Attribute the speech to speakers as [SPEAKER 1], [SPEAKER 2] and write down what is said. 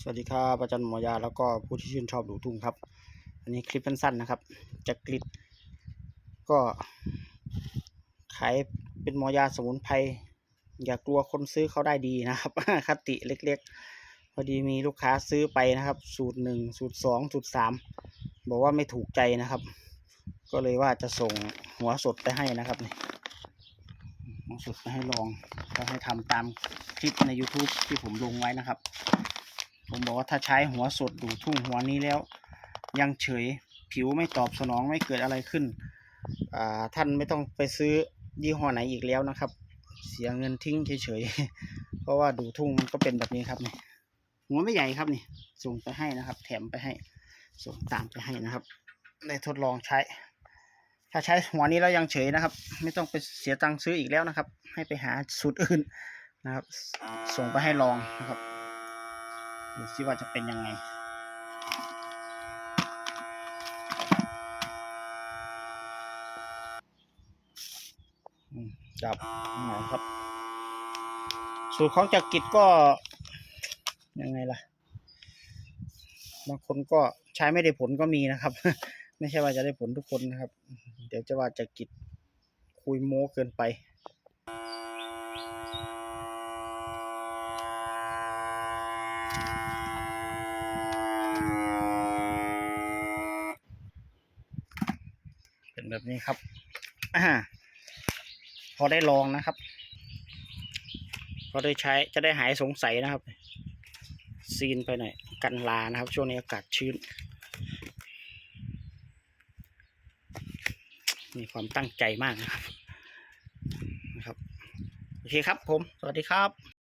[SPEAKER 1] สวัสดีครับอาจารย์หมอยาแล้วก็ผู้ที่ชื่นชอบดูทุ่งครับ อันนี้คลิปสั้นๆนะครับจากกลิดก็ขายเป็นหมอยาสมุนไพรอย่ากลัวคนซื้อเขาได้ดีนะครับคติเล็กๆ พอดีมีลูกค้าซื้อไปนะครับ สูตรหนึ่งสูตรสองสูตรสามบอกว่าไม่ถูกใจนะครับ ก็เลยว่าจะส่งหัวสดไปให้นะครับนี่หัวสดไปให้ลองก็ให้ทำตามคลิปใน YouTube ที่ผมลงไว้นะครับ ผมบอกว่าถ้าใช้หัวสดดูทุ่งหัวนี้แล้ว ยังเฉยผิวไม่ตอบสนองไม่เกิดอะไรขึ้นท่านไม่ต้องไปซื้อยี่ห้อไหนอีกแล้วนะครับ เสียเงินทิ้งเฉยๆ เพราะว่าดูทุ่งมันก็เป็นแบบนี้ครับนี่หัวไม่ใหญ่ครับนี่ส่งไปให้นะครับ แถมไปให้ส่งตามไปให้นะครับได้ทดลองใช้ ถ้าใช้หัวนี้แล้วยังเฉยนะครับ ไม่ต้องไปเสียตังค์ซื้ออีกแล้วนะครับ ให้ไปหาสูตรอื่นนะครับ ส่งไปให้ลองนะครับ ดูซิว่าจะเป็นยังไงอืมจับหน่อยครับ สูตรของจักริดก็ ยังไงล่ะ บางคนก็ใช้ไม่ได้ผลก็มีนะครับ ไม่ใช่ว่าจะได้ผลทุกคนนะครับ เดี๋ยวจะว่าจักริดคุยโม้เกินไป เป็นแบบนี้ครับอพอได้ลองนะครับ พอได้ใช้จะได้หายสงสัยนะครับ ซีนไปหน่อย กันลานะครับ ช่วงนี้อากาศชื้น มีความตั้งใจมากนะครับนะครับ โอเคครับผม สวัสดีครับ